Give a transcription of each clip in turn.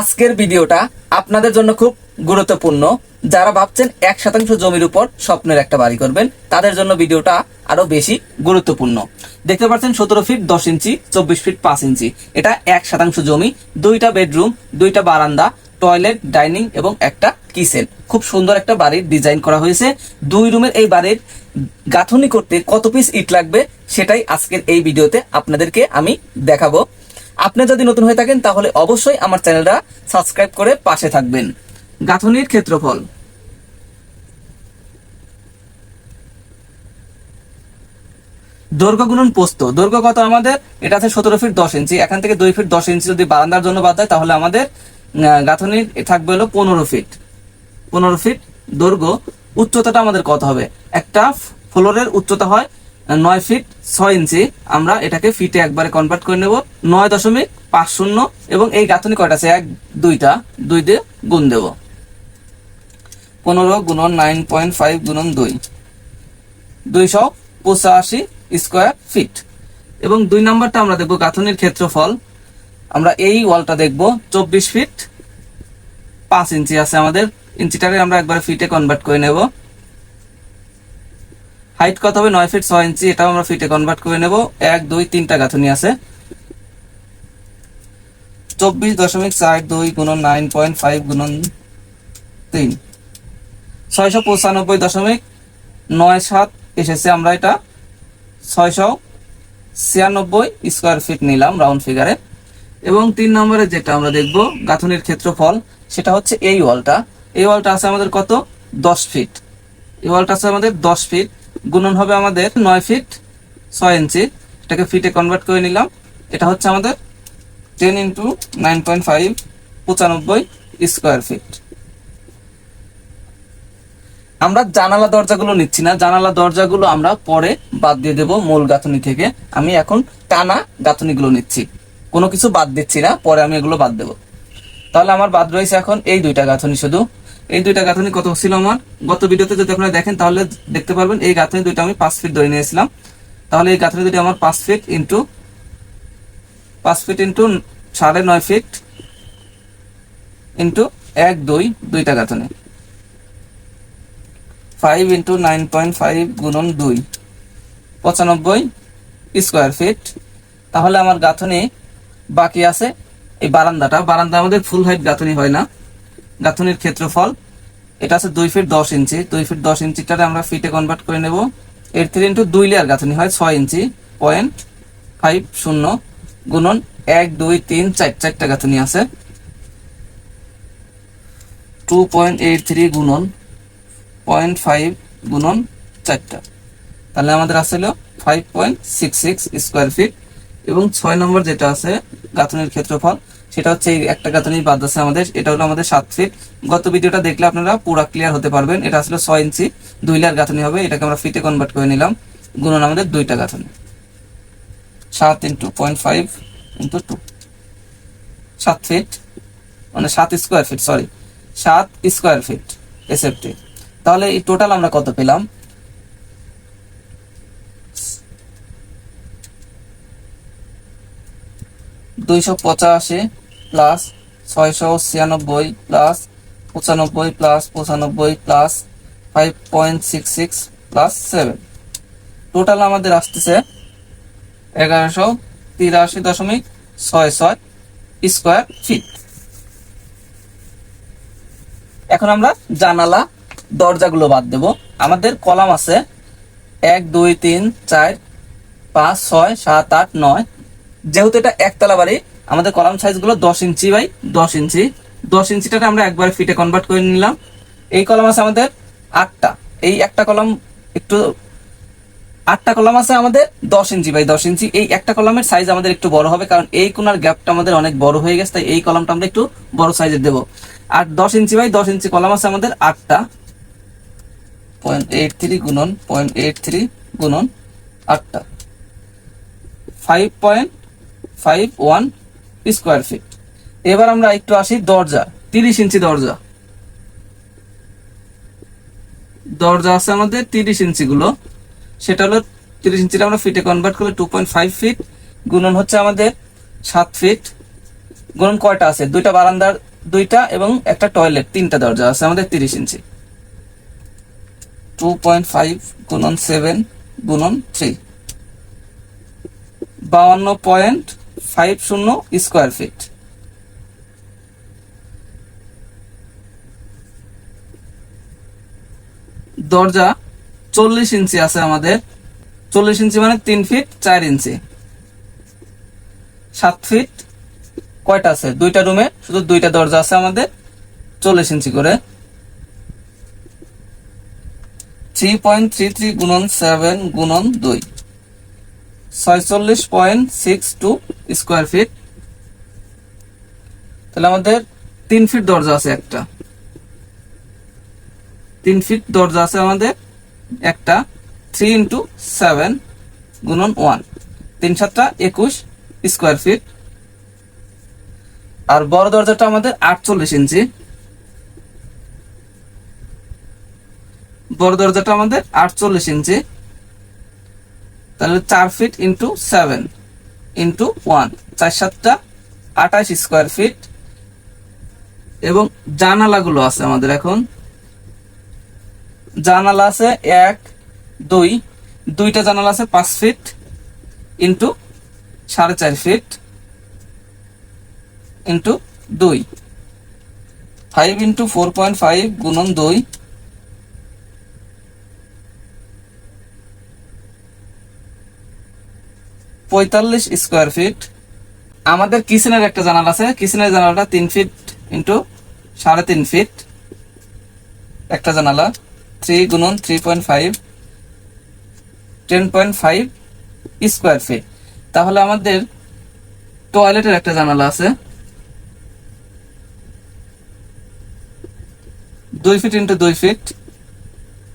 আজকের ভিডিওটা আপনাদের জন্য খুব গুরুত্বপূর্ণ। যারা ভাবছেন এক শতাংশ জমির উপর স্বপ্নের একটা বাড়ি করবেন, তাদের জন্য ভিডিওটা আরও বেশি গুরুত্বপূর্ণ। দেখতে পাচ্ছেন সতেরো ফিট দশ ইঞ্চি, চব্বিশ ফিট পাঁচ ইঞ্চি। এটা এক শতাংশ জমি, দুইটা বেডরুম, দুইটা বারান্দা, টয়লেট, ডাইনিং এবং একটা কিচেন। খুব সুন্দর একটা বাড়ির ডিজাইন করা হয়েছে। দুই রুমের এই বাড়ির গাঁথনি করতে কত পিস ইট লাগবে, সেটাই আজকের এই ভিডিওতে আপনাদেরকে আমি দেখাবো। আপনি যদি নতুন হয়ে থাকেন, তাহলে অবশ্যই আমার চ্যানেলটা সাবস্ক্রাইব করে পাশে থাকবেন। গাঁথনির ক্ষেত্রফল। দৈর্ঘ্য গুণন পোস্ত। দৈর্ঘ্য কত আমাদের? এটা আছে সতেরো ফিট দশ ইঞ্চি। এখান থেকে দুই ফিট দশ ইঞ্চি যদি বারান্দার জন্য বাদ দেয়, তাহলে আমাদের গাঁথনির থাকবে হলো পনেরো ফিট। পনেরো ফিট দৈর্ঘ্য। উচ্চতাটা আমাদের কত হবে? একটা ফ্লোরের উচ্চতা হয় নয় ফিট ছয় ইঞ্চি আমরা এটাকে ফিটে একবারে কনভার্ট করে নেব। নয় দশমিক পাঁচ শূন্য এবং এই গাঁথনি কয়টা আছে? এক, দুইটা দুই দিয়ে গুণ দেব। পনেরো গুণন নাইন পয়েন্ট ফাইভ গুণন দুই। দুইশো পঁচাশি স্কোয়ার ফিট এবং দুই নাম্বারটা আমরা দেখব গাঁথনির ক্ষেত্রফল। আমরা এই ওয়ালটা দেখব, চব্বিশ ফিট পাঁচ ইঞ্চি আছে আমাদের। ইঞ্চিটাকে আমরা একবার ফিটে কনভার্ট করে নেব। হাইট কত হবে? নয় ফিট ছয় ইঞ্চি এটাও আমরা ফিটে কনভার্ট করে নেব। এক, দুই, তিনটা গাঁথনি আছে। চব্বিশ দশমিক চার দুই গুণন নাইন পয়েন্ট ফাইভ গুণন তিন। ছয়শো পঁচানব্বই দশমিক নয় সাত এসেছে আমরা এটা। ছয়শো ছিয়ানব্বই স্কোয়ার ফিট নিলাম রাউন্ড ফিগারে এবং তিন নম্বরে যেটা আমরা দেখব, গাঁথনির ক্ষেত্রফল, সেটা হচ্ছে এই ওয়ালটা। এই ওয়ালটা আছে আমাদের কত? দশ ফিট এই ওয়ালটা আছে আমাদের দশ ফিট গুণন হবে আমাদের নয় ফিট ছয় ইঞ্চি। এটাকে ফিটে কনভার্ট করে নিলাম। এটা হচ্ছে আমাদের ten into nine point five পঁচানব্বই স্কোয়ার ফিট আমরা জানালা দরজাগুলো নিচ্ছি না। জানালা দরজাগুলো আমরা পরে বাদ দিয়ে দেব মূল গাঁথনি থেকে। আমি এখন টানা গাঁথনিগুলো নিচ্ছি। কোনো কিছু বাদ দিচ্ছি না। পরে আমি এগুলো বাদ দেব। তাহলে আমার বাদ রয়েছে এখন এই দুইটা গাঁথনি শুধু। এই দুইটা গাঁথনি কত ছিল আমার? গত ভিডিওতে যদি আপনারা দেখেন, তাহলে দেখতে পারবেন এই গাঁথনি দুইটা আমি পাঁচ ফিট ধরে নিয়েছিলাম। তাহলে এই গাঁথনি দুটি আমার পাঁচ ফিট ইন্টু পাঁচ ফিট ইন্টু সাড়ে নয় ফিট ইন্টু এক, দুই, দুইটা গাঁথনি। Five into nine point five গুণন দুই, পঁচানব্বই স্কোয়ার ফিট তাহলে আমার গাঁথনি বাকি আছে এই বারান্দাটা। বারান্দা আমাদের ফুল হাইট গাঁথনি হয় না। গাঁথনির ক্ষেত্রফল এটা আছে দুই ফিট দশ ইঞ্চি। দুই ফিট দশ ইঞ্চিটারে আমরা ফিটে কনভার্ট করে নেব। এর থ্রি ইন্টু দুই লেয়ার গাঁথনি হয় ছয় ইঞ্চি। পয়েন্ট ফাইভ শূন্য গুণন এক, দুই, তিন, চার, চারটা গাঁথনি আছে। টু পয়েন্ট এইট থ্রি গুণন পয়েন্ট ফাইভ গুণন চারটা। তাহলে আমাদের আসলে five point six six square feet এবং ছয় নম্বর যেটা আছে গাঁথনির ক্ষেত্রফল সেটা হচ্ছে একটা গাঁথনি বাদ আছে আমাদের, এটা হলো আমাদের সাত ফিট গত ভিডিওটা দেখলে আপনারা পুরো ক্লিয়ার হতে পারবেন। এটা আসলে ছয় ইঞ্চি, দুই লেয়ার গাঁথনি হবে, এটাকে আমরা ফিটে কনভার্ট করে নিলাম। গুণন আমাদের দুইটা গাঁথনি। সাত into point five into two সাত ফিট মানে সাত স্কোয়ার ফিট সরি সাত স্কোয়ার ফিট এসএফটি তাহলে এই টোটাল আমরা কত পেলাম? দুইশো পঁচাশি প্লাস ছয়শো ছিয়ানব্বই প্লাস পঁচানব্বই প্লাস পঁচানব্বই plus five point six six plus seven. Total আমাদের আসতেছে এগারোশো তিরাশি দশমিক ছয় ছয় স্কোয়ার ফিট। এখন আমরা জানালা দরজাগুলো বাদ দেব। আমাদের কলাম আছে এক, দুই, তিন, চার, পাঁচ, ছয়, সাত, আট, নয়। যেহেতু এটা একতলা বাড়ি আমাদের কলাম সাইজগুলো দশ ইঞ্চি বাই দশ ইঞ্চি। দশ ইঞ্চিটাকে আমরা একবার ফিটে কনভার্ট করে নিলাম। এই কলাম আছে আমাদের আটটা। এই একটা কলাম একটু, আটটা কলাম আছে আমাদের দশ ইঞ্চি বাই দশ ইঞ্চি। এই একটা কলামের সাইজ আমাদের একটু বড় হবে, কারণ এই কোনার গ্যাপটা আমাদের অনেক বড় হয়ে গেছে, তাই এই কলামটা আমরা একটু বড় সাইজের দেবো। আর দশ ইঞ্চি বাই দশ ইঞ্চি কলাম আছে আমাদের আটটা। পয়েন্ট এইট থ্রি গুণন পয়েন্ট এইট থ্রি গুণন আটটা। Five point five one square feet এবার আমরা একটু আসি দরজা, তিরিশ ইঞ্চি দরজা। দরজা আছে আমাদের তিরিশ ইঞ্চি গুলো সেটা হলো তিরিশ ইঞ্চিটা আমরা ফিটে কনভার্ট করলে টু পয়েন্ট ফাইভ ফিট গুণন হচ্ছে আমাদের সাত ফিট গুণন কয়টা আছে? দুইটা বারান্দার দুইটা এবং একটা টয়লেট তিনটা দরজা আছে আমাদের তিরিশ ইঞ্চি। টু পয়েন্ট ফাইভ গুণন সেভেন গুণন থ্রি বাউন্ন পয়েন্ট ফাইভ শূন্য স্কোয়ার ফিট দরজা চল্লিশ ইঞ্চি আছে আমাদের। চল্লিশ ইঞ্চি মানে তিন ফিট চার ইঞ্চি। সাত ফিট কয়টা আছে? দুইটা রুমে, শুধু দুইটা দরজা আছে আমাদের, চল্লিশ ইঞ্চি করে। থ্রি পয়েন্ট থ্রি থ্রি গুণন সেভেন গুণন দুই। ছয়চল্লিশ point six two square feet তাহলে আমাদের তিন ফিট দরজা আছে একটা। তিন ফিট দরজা আছে আমাদের একটা থ্রি ইন্টু সেভেন গুণন ওয়ান তিন সাতটা একুশ স্কোয়ার ফিট আর বড় দরজাটা আমাদের আটচল্লিশ ইঞ্চি। বড় দরজাটা আমাদের আটচল্লিশ ইঞ্চি। তাহলে চার feet into seven into one চার সাতটা আঠাশ স্কোয়ার ফিট এবং জানালাগুলো আছে আমাদের এখন। জানালা আছে এক, দুই, দুইটা জানালা আছে পাঁচ ফিট ইন্টু সাড়ে চার ফিট ইন্টু দুই। Five into four point five গুণন দুই। পঁয়তাল্লিশ স্কোয়ার ফিট আমাদের কিচেনের একটা জানালা আছে। কিচেনের জানালাটা তিন ফিট ইন্টু সাড়ে তিন ফিট একটা জানালা। থ্রি গুণন three point five ten point five square feet তাহলে আমাদের টয়লেটের একটা জানালা আছে। দুই ফিট ইন্টু দুই ফিট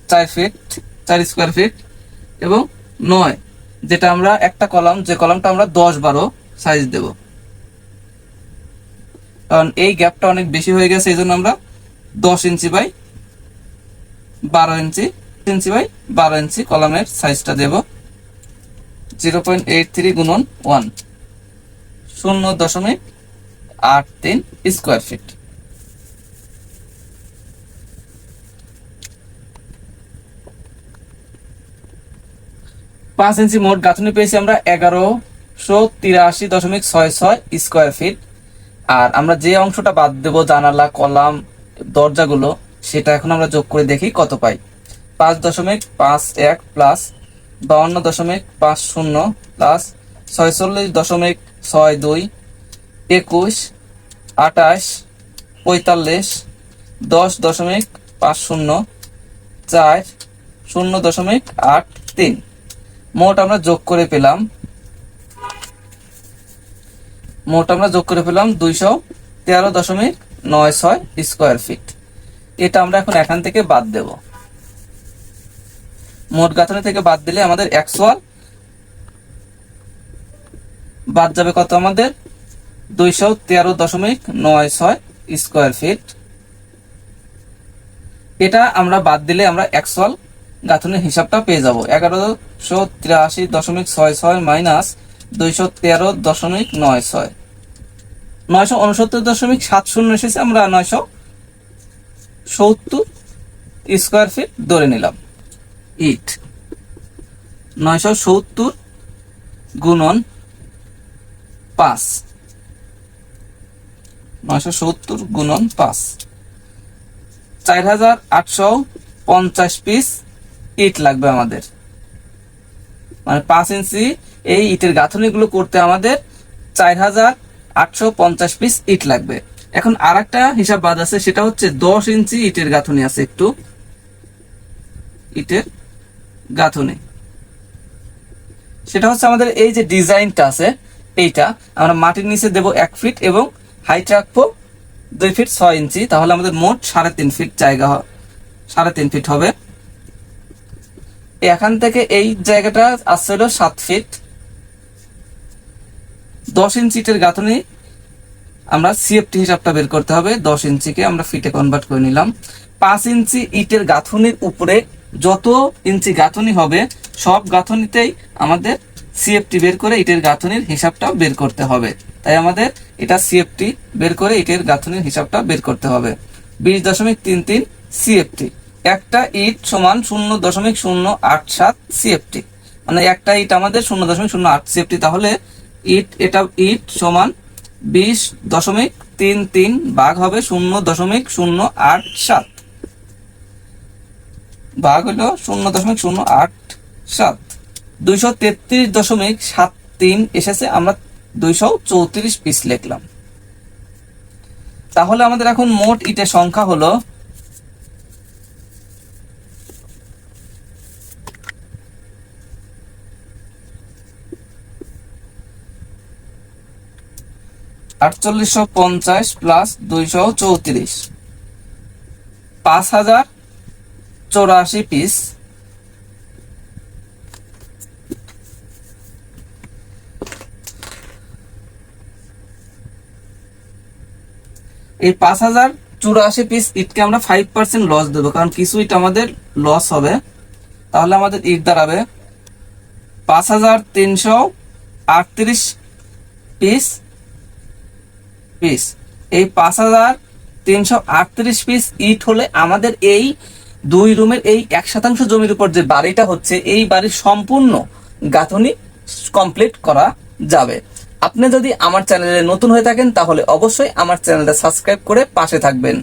চার ফিট চার স্কোয়ার ফিট এবং নয়। যেটা আমরা একটা কলাম, যে কলামটা আমরা দশ বারো সাইজ দেব। কারণ এই গ্যাপটা অনেক বেশি হয়ে গেছে এই জন্য আমরা দশ ইঞ্চি বাই বারো ইঞ্চি ইঞ্চি বাই বারো ইঞ্চি কলামের সাইজটা দেব। জিরো পয়েন্ট এইট থ্রি গুণন ওয়ান শূন্য দশমিক আট তিন স্কোয়ার ফিট পাঁচ ইঞ্চি মোট গাঁথনি পেয়েছি আমরা এগারোশো তিরাশি দশমিক ছয় ছয় স্কোয়ার ফিট। আর আমরা যে অংশটা বাদ দেব, জানালা, কলাম, দরজাগুলো, সেটা এখন আমরা যোগ করে দেখি কত পাই। পাঁচ দশমিক পাঁচ এক প্লাস বাউন্ন দশমিক পাঁচ শূন্য প্লাস ছয়চল্লিশ দশমিক ছয় দুই একুশ আটাশ পঁয়তাল্লিশ দশ দশমিক পাঁচ শূন্য চার শূন্য দশমিক আট তিন। মোট আমরা যোগ করে পেলাম, মোট আমরা যোগ করে পেলাম দুইশো তেরো দশমিক নয় ছয় স্কোয়ার ফিট এটা আমরা এখন এখান থেকে বাদ দেব। মোট গাঁথনি থেকে বাদ দিলে আমাদের অ্যাকচুয়াল বাদ যাবে কত আমাদের? দুইশো তেরো দশমিক নয় ছয় স্কোয়ার ফিট এটা আমরা বাদ দিলে আমরা অ্যাকচুয়াল গাঁথনির হিসাবটা পেয়ে যাব। এগারোশো তিরাশি দশমিক ছয় ছয় মাইনাস দুইশো তেরো দশমিক নয় ছয়। নয়শো উনসত্তর দশমিক সাত শূন্য এসেছে, আমরা নয়শো সত্তর স্কোয়ার ফিট ধরে নিলাম। ইট। নয়শো সত্তর গুণন পাঁচ। নয়শো সত্তর গুণন পাঁচ। চার হাজার আটশো পঞ্চাশ পিস ইট লাগবে আমাদের। মানে পাঁচ ইঞ্চি এই ইটের গাঁথনিগুলো করতে আমাদের চার হাজার আটশো পঞ্চাশ পিস ইট লাগবে। এখন আর একটা হিসাব বাদ আছে, সেটা হচ্ছে দশ ইঞ্চি ইটের গাঁথনি আছে একটু। ইটের গাঁথনি। সেটা হচ্ছে আমাদের এই যে ডিজাইনটা আছে, এইটা আমরা মাটির নিচে দেব এক ফিট এবং হাইট রাখব দুই ফিট ছয় ইঞ্চি, তাহলে আমাদের মোট সাড়ে তিন ফিট জায়গা সাড়ে তিন ফিট হবে। এখান থেকে এই জায়গাটা আসছে হলো সাত ফিট দশ ইঞ্চি ইটের গাঁথনি। আমরা সিএফটি হিসাবটা বের করতে হবে। দশ ইঞ্চিকে আমরা ফিটে কনভার্ট করে নিলাম। পাঁচ ইঞ্চি ইটের গাঁথনির উপরে যত ইঞ্চি গাঁথনি হবে, সব গাঁথনিতেই আমাদের সিএফটি বের করে ইটের গাঁথনির হিসাবটা বের করতে হবে। তাই আমাদের এটা সিএফটি বের করে ইটের গাঁথনির হিসাবটা বের করতে হবে। বিশ দশমিক তিন তিন সিএফটি একটা ইট সমান শূন্য দশমিক শূন্য আট সাত সিএফটি মানে একটা ইট আমাদের শূন্য দশমিক শূন্য আট সিএফটি তাহলে ইট এটা ইট সমান বিশ দশমিক তিন তিন ভাগ হবে শূন্য দশমিক শূন্য আট সাত। ভাগ হলো শূন্য দশমিক শূন্য আট সাত। দুইশো তেত্রিশ দশমিক সাত তিন এসেছে, আমরা দুইশো চৌত্রিশ পিস লিখলাম। তাহলে আমাদের এখন মোট ইটের সংখ্যা হলো আটচল্লিশশো পঞ্চাশ প্লাস দুইশো চৌত্রিশ। পাঁচ হাজার চৌরাশি পিস এই পাঁচ হাজার চুরাশি পিস ইটকে আমরা ফাইভ পার্সেন্ট লস দেবো, কারণ কিছু ইট আমাদের লস হবে। তাহলে আমাদের ইট দাঁড়াবে। পাঁচ হাজার তিনশো আটত্রিশ পিস পিস এই পাঁচ হাজার তিনশো আটত্রিশ পিস ইট হলে আমাদের এই দুই রুমের এই এক শতাংশ জমির উপর যে বাড়িটা হচ্ছে, এই বাড়ির সম্পূর্ণ গাঁথনি কমপ্লিট করা যাবে। আপনি যদি আমার চ্যানেলে নতুন হয়ে থাকেন, তাহলে অবশ্যই আমার চ্যানেলটা সাবস্ক্রাইব করে পাশে থাকবেন।